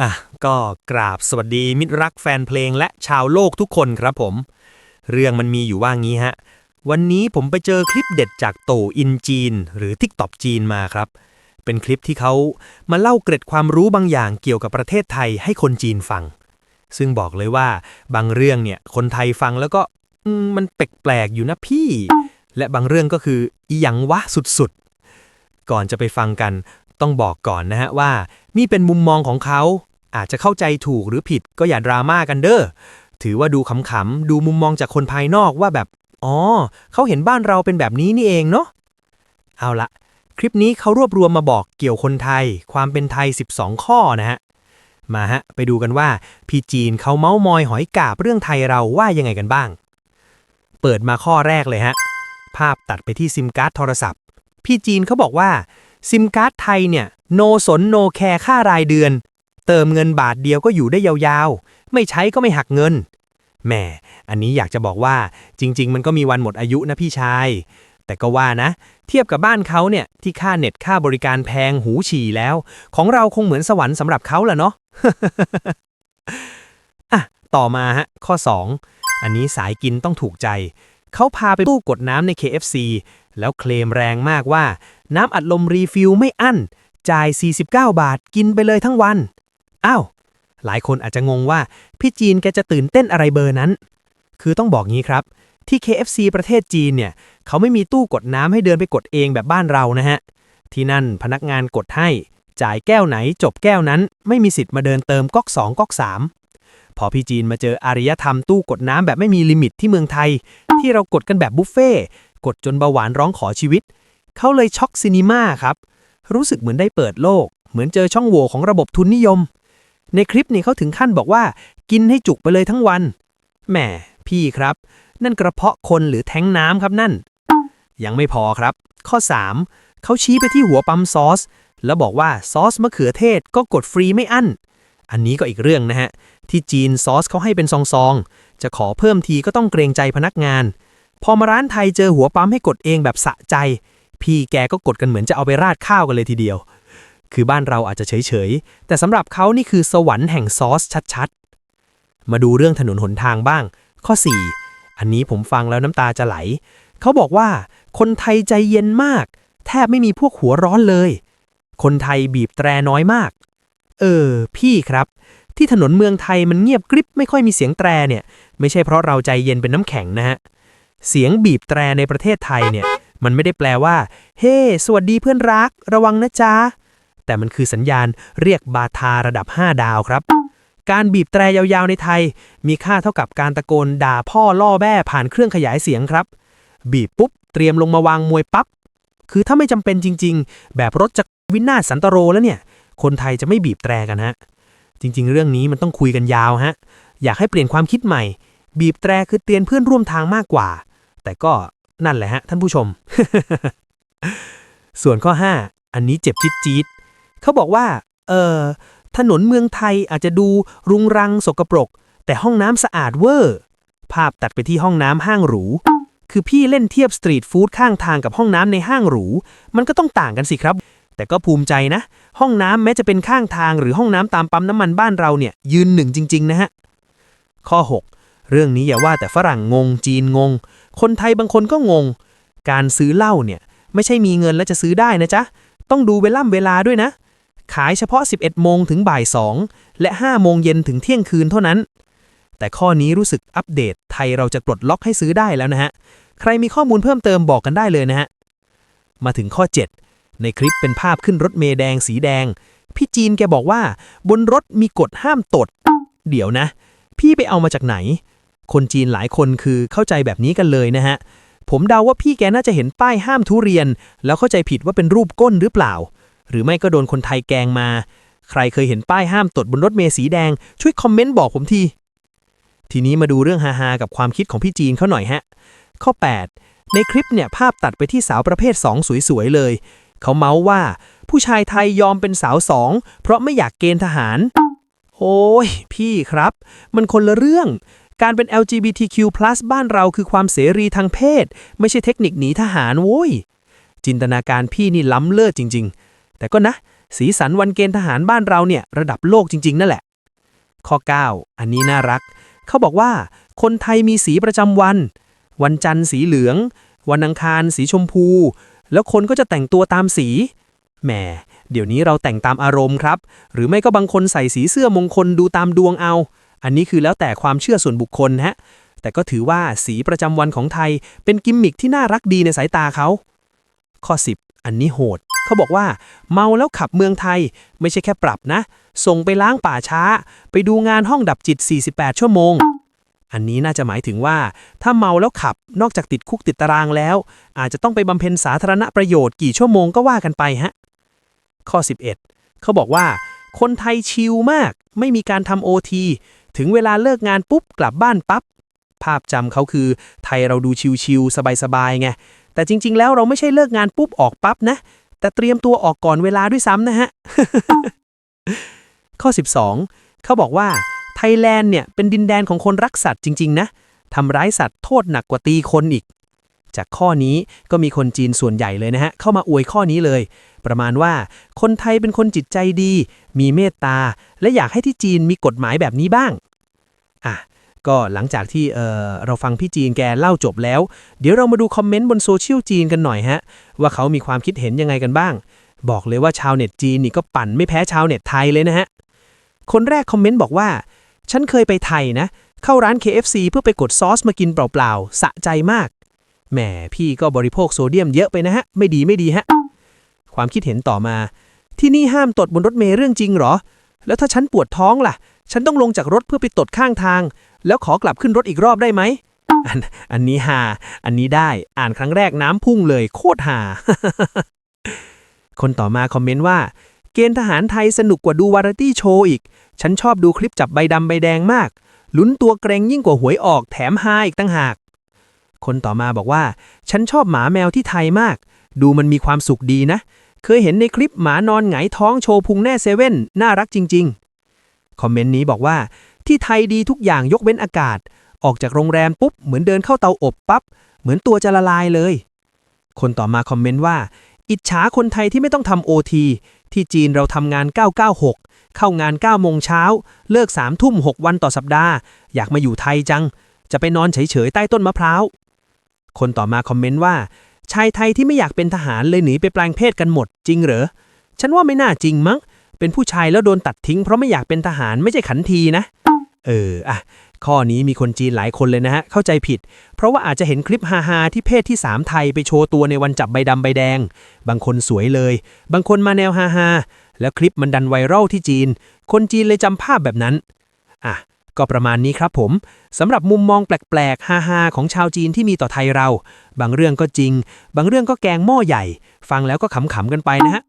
อะก็กราบสวัสดีมิตรรักแฟนเพลงและชาวโลกทุกคนครับผม เรื่องมันมีอยู่ว่างี้ฮะ วันนี้ผมไปเจอคลิปเด็ดจากโตอินจีน หรือทิกตอกจีนมาครับ เป็นคลิปที่เขามาเล่าเกร็ดความรู้บางอย่างเกี่ยวกับประเทศไทยให้คนจีนฟัง ซึ่งบอกเลยว่าบางเรื่องเนี่ยคนไทยฟังแล้วก็มมันแปลกๆอยู่นะพี่ และบางเรื่องก็คืออีหยังวะสุดๆ ก่อนจะไปฟังกัน ต้องบอกก่อนนะฮะว่านี่เป็นมุมมองของเขา อาจจะเข้าใจถูกหรือผิดก็อย่าดราม่ากันเด้อถือว่าดูขำๆดูมุมมองจากคนภายนอกว่าแบบ อ๋อ เขาเห็นบ้านเราเป็นแบบนี้นี่เองเนาะเอาละคลิปนี้เขารวบรวมมาบอกเกี่ยวคนไทย ความเป็นไทย 12 ข้อนะฮะ มาฮะ ไปดูกันว่า พี่จีนเขาเมาส์มอยหอยกาบเรื่องไทยเราว่ายังไงกันบ้าง เปิดมาข้อแรกเลยฮะ ภาพตัดไปที่ซิมการ์ดโทรศัพท์ พี่จีนเขาบอกว่า ซิมการ์ดไทยเนี่ยโนสนโนแคร์ค่ารายเดือน เติมเงินบาทเดียวก็อยู่ได้ยาวๆ ไม่ใช้ก็ไม่หักเงินแหมอันนี้อยากจะบอกว่าจริง ๆ มันก็มีวันหมดอายุนะพี่ชาย แต่ก็ว่านะ เทียบกับบ้านเขาเนี่ยที่ค่าเน็ตค่าบริการแพงหูฉี่แล้ว ของเราคงเหมือนสวรรค์สำหรับเขาแหละเนาะอะต่อมาฮะข้อ 2 อันนี้สายกินต้องถูกใจ เขาพาไปตู้กดน้ำใน KFC แล้วเคลมแรงมากว่า น้ำอัดลมรีฟิลไม่อั้น จ่าย 49 บาทกินไปเลยทั้งวัน อ้าว หลายคนอาจจะงงว่า พี่จีนแกจะตื่นเต้นอะไรเบอร์นั้น คือต้องบอกงี้ครับ ที่ KFC ประเทศจีนเนี่ย เขาไม่มีตู้กดน้ำให้เดินไปกดเองแบบบ้านเรานะฮะ ที่นั่นพนักงานกดให้ จ่ายแก้วไหนจบแก้วนั้น ไม่มีสิทธิ์มาเดินเติมก๊อก2ก๊อก3 พอพี่จีนมาเจออารยธรรมตู้กดน้ำแบบไม่มีลิมิตที่เมืองไทย ที่เรากดกันแบบบุฟเฟ่กดจนเบาหวานร้องขอชีวิต เขาเลยช็อกซินิม่าครับ รู้สึกเหมือนได้เปิดโลก เหมือนเจอช่องโหว่ของระบบทุนนิยม ในคลิปนี้เขาถึงขั้นบอกว่า กินให้จุกไปเลยทั้งวัน แหม พี่ครับ นั่นกระเพาะคนหรือแท้งน้ำครับนั่น ยังไม่พอครับ ข้อ 3เขาชี้ไปที่หัวปั๊มซอส แล้วบอกว่าซอสมะเขือเทศก็กดฟรีไม่อั้น อันนี้ก็อีกเรื่องนะฮะ ที่จีนซอสเขาให้เป็นซองๆ จะขอเพิ่มทีก็ต้องเกรงใจพนักงาน พอมาร้านไทยเจอหัวปั๊มให้กดเองแบบสะใจ พี่แกก็กดกันเหมือนจะเอาไปราดข้าวกันเลยทีเดียว คือบ้านเราอาจจะเฉยๆ แต่สำหรับเขานี่คือสวรรค์แห่งซอสชัดๆ มาดูเรื่องถนนหนทางบ้าง ข้อ 4 อันนี้ผมฟังแล้วน้ำตาจะไหล เขาบอกว่าคนไทยใจเย็นมาก แทบไม่มีพวกหัวร้อนเลย คนไทยบีบแตรน้อยมาก เออ พี่ครับ ที่ถนนเมืองไทยมันเงียบกริบไม่ค่อยมีเสียงแตรเนี่ย ไม่ใช่เพราะเราใจเย็นเป็นน้ำแข็งนะฮะ เสียงบีบแตรในประเทศไทยเนี่ย มันไม่ได้แปลว่า เฮ้สวัสดีเพื่อนรัก ระวังนะจ๊ะ แต่มันคือสัญญาณเรียกบาทาระดับ 5 ดาวครับ การบีบแตรยาวๆในไทย มีค่าเท่ากับการตะโกนด่าพ่อล่อแม่ผ่านเครื่องขยายเสียงครับ บีบปุ๊บเตรียมลงมาวางมวยปั๊บคือถ้าไม่จำเป็นจริง ๆ แบบรถจักรวินาศสันตโรแล้วเนี่ย คนไทยจะไม่บีบแตรกันฮะ จริง ๆ เรื่องนี้มันต้องคุยกันยาวฮะ อยากให้เปลี่ยนความคิดใหม่ บีบแตรคือเตือนเพื่อนร่วมทางมากกว่า แต่ก็นั่นแหละฮะท่านผู้ชม ส่วนข้อ 5 อันนี้เจ็บจี๊ดจี๊ดเขาบอกว่า เออถนนเมืองไทยอาจจะดูรุงรังสกปรก แต่ห้องน้ำสะอาดเวอร์ ภาพตัดไปที่ห้องน้ำห้างหรู คือพี่เล่นเทียบสตรีทฟู้ดข้างทางกับห้องน้ำในห้างหรู มันก็ต้องต่างกันสิครับ แต่ก็ภูมิใจนะ ห้องน้ำแม้จะเป็นข้างทางหรือห้องน้ำตามปั๊มน้ำมันบ้านเราเนี่ย ยืนหนึ่งจริง ๆ นะฮะ ข้อ 6 เรื่องนี้อย่าว่าแต่ฝรั่งงง จีนงง คนไทยบางคนก็งง การซื้อเหล้าเนี่ย ไม่ใช่มีเงินแล้วจะซื้อได้นะจ๊ะ ต้องดูเวล่ำเวลาด้วยนะ ขายเฉพาะ 11 โมงถึงบ่าย 2 และ 5 โมงเย็นถึงเที่ยงคืนเท่านั้น แต่ข้อนี้รู้สึกอัปเดตไทยเราจะปลดล็อกให้ซื้อได้แล้วนะฮะ ใครมีข้อมูลเพิ่มเติมบอกกันได้เลยนะฮะ มาถึงข้อ 7 ในคลิปเป็นภาพขึ้นรถเมล์แดงสีแดง พี่จีนแกบอกว่า บนรถมีกฎห้ามตด เดี๋ยวนะ พี่ไปเอามาจากไหน คนจีนหลายคนคือเข้าใจแบบนี้กันเลยนะฮะ ผมเดาว่าพี่แกน่าจะเห็นป้ายห้ามทุเรียน แล้วเข้าใจผิดว่าเป็นรูปก้นหรือเปล่า หรือไม่ก็โดนคนไทยแกล้งมา ใครเคยเห็นป้ายห้ามตดบนรถเมล์สีแดง ช่วยคอมเมนต์บอกผมที ทีนี้มาดูเรื่องฮาๆกับความคิดของพี่จีนเขาหน่อยฮะ ข้อ 8 ในคลิปเนี่ยภาพตัดไปที่สาวประเภท 2 สวยๆเลย เขาเมาส์ว่า ผู้ชายไทยยอมเป็นสาวสอง เพราะไม่อยากเกณฑ์ทหาร โอ้ย พี่ครับ มันคนละเรื่อง การเป็น LGBTQ+ บ้านเราคือความเสรีทางเพศ ไม่ใช่เทคนิคหนีทหารโว้ย จินตนาการพี่นี่ล้ำเลิศจริง ๆ แต่ก็นะ สีสันวันเกณฑ์ทหารบ้านเราเนี่ยระดับโลกจริง ๆ นั่นแหละ ข้อ 9 อันนี้น่ารัก เขาบอกว่า คนไทยมีสีประจำวัน วันจันทร์สีเหลือง วันอังคารสีชมพู แล้วคนก็จะแต่งตัวตามสี แหม เดี๋ยวนี้เราแต่งตามอารมณ์ครับ หรือไม่ก็บางคนใส่สีเสื้อมงคลดูตามดวงเอา อันนี้คือแล้วแต่ความเชื่อส่วนบุคคลฮะ แต่ก็ถือว่าสีประจำวันของไทยเป็นกิมมิคที่น่ารักดีในสายตาเขา ข้อ 10 อันนี้โหด เขาบอกว่า เมาแล้วขับเมืองไทย ไม่ใช่แค่ปรับนะ ส่งไปล้างป่าช้า ไปดูงานห้องดับจิต 48 ชั่วโมง อันนี้น่าจะหมายถึงว่า ถ้าเมาแล้วขับนอกจากติดคุกติดตารางแล้ว อาจจะต้องไปบำเพ็ญสาธารณประโยชน์กี่ชั่วโมงก็ว่ากันไปฮะ ข้อ 11 เขาบอกว่า คนไทยชิลมาก ไม่มีการทำโอทีถึงเวลาเลิกงานปุ๊บกลับบ้านปั๊บภาพจำเขาคือ ไทยเราดูชิลๆสบายๆไงแต่จริง ๆ แล้วเราไม่ใช่เลิกงานปุ๊บออกปั๊บนะ แต่เตรียมตัวออกก่อนเวลาด้วยซ้ำนะฮะ ข้อ 12 เขาบอกว่า ไทยแลนด์เนี่ยเป็นดินแดนของคนรักสัตว์จริง ๆ นะทำร้ายสัตว์โทษหนักกว่าตีคนอีก จากข้อนี้ก็มีคนจีนส่วนใหญ่เลยนะฮะ เข้ามาอวยข้อนี้เลย ประมาณว่าคนไทยเป็นคนจิตใจดี มีเมตตา และอยากให้ที่จีนมีกฎหมายแบบนี้บ้าง อะ ก็หลังจากที่เออเราฟังพี่จีนแกเล่าจบแล้ว เดี๋ยวเรามาดูคอมเมนต์บนโซเชียลจีนกันหน่อยฮะ ว่าเขามีความคิดเห็นยังไงกันบ้าง บอกเลยว่าชาวเน็ตจีนนี่ก็ปั่นไม่แพ้ชาวเน็ตไทยเลยนะฮะ คนแรกคอมเมนต์บอกว่า ฉันเคยไปไทยนะ เข้าร้าน KFC เพื่อไปกดซอสมากินเปล่าๆ สะใจมาก แหมพี่ก็บริโภคโซเดียมเยอะไปนะฮะ ไม่ดีไม่ดีฮะ ความคิดเห็นต่อมา ที่นี่ห้ามตดบนรถเมล์เรื่องจริงเหรอ แล้วถ้าฉันปวดท้องล่ะ ฉันต้องลงจากรถเพื่อไปตดข้างทาง แล้วขอกลับขึ้นรถอีกรอบได้ไหมอันอันนี้ฮาอันนี้ได้ อ่านครั้งแรกน้ำพุ่งเลยโคตรฮาคนต่อมาคอมเมนต์ว่า เกณฑ์ทหารไทยสนุกกว่าดูวาไรตี้โชว์อีก ฉันชอบดูคลิปจับใบดำใบแดงมาก ลุ้นตัวเกรงยิ่งกว่าหวยออกแถมฮาอีกตั้งหาก คนต่อมาบอกว่า ฉันชอบหมาแมวที่ไทยมาก ดูมันมีความสุขดีนะ เคยเห็นในคลิปหมานอนหงายท้องโชว์พุงแน่เซเว่นน่ารักจริง ๆ คอมเมนต์นี้บอกว่า ที่ไทยดีทุกอย่างยกเว้นอากาศ ออกจากโรงแรมปุ๊บเหมือนเดินเข้าเตาอบปั๊บเหมือนตัวจะละลายเลย คนต่อมาคอมเมนต์ว่า อิจฉาคนไทยที่ไม่ต้องทำโอทีที่จีนเราทำงาน 996 เข้างาน 9 โมงเช้า เลิก 3 ทุ่ม 6 วันต่อสัปดาห์ อยากมาอยู่ไทยจัง จะไปนอนเฉยๆ ใต้ต้นมะพร้าว คนต่อมาคอมเมนต์ว่า ชายไทยที่ไม่อยากเป็นทหารเลยหนีไปแปลงเพศกันหมด จริงเหรอ ฉันว่าไม่น่าจริงมั้ง เป็นผู้ชายแล้วโดนตัดทิ้งเพราะไม่อยากเป็นทหารไม่ใช่ขันทีนะ เอออะ ข้อนี้มีคนจีนหลายคนเลยนะฮะ เข้าใจผิด เพราะว่าอาจจะเห็นคลิปฮาๆที่เพศที่ 3 ไทยไปโชว์ตัวในวันจับใบดำใบแดง บางคนสวยเลย บางคนมาแนวฮาๆแล้วคลิปมันดันไวรัลที่จีน คนจีนเลยจำภาพแบบนั้น อะ ก็ประมาณนี้ครับผมสำหรับมุมมองแปลกๆฮาๆของชาวจีนที่มีต่อไทยเรา บางเรื่องก็จริง บางเรื่องก็แกงหม้อใหญ่ ฟังแล้วก็ขำๆกันไปนะฮะ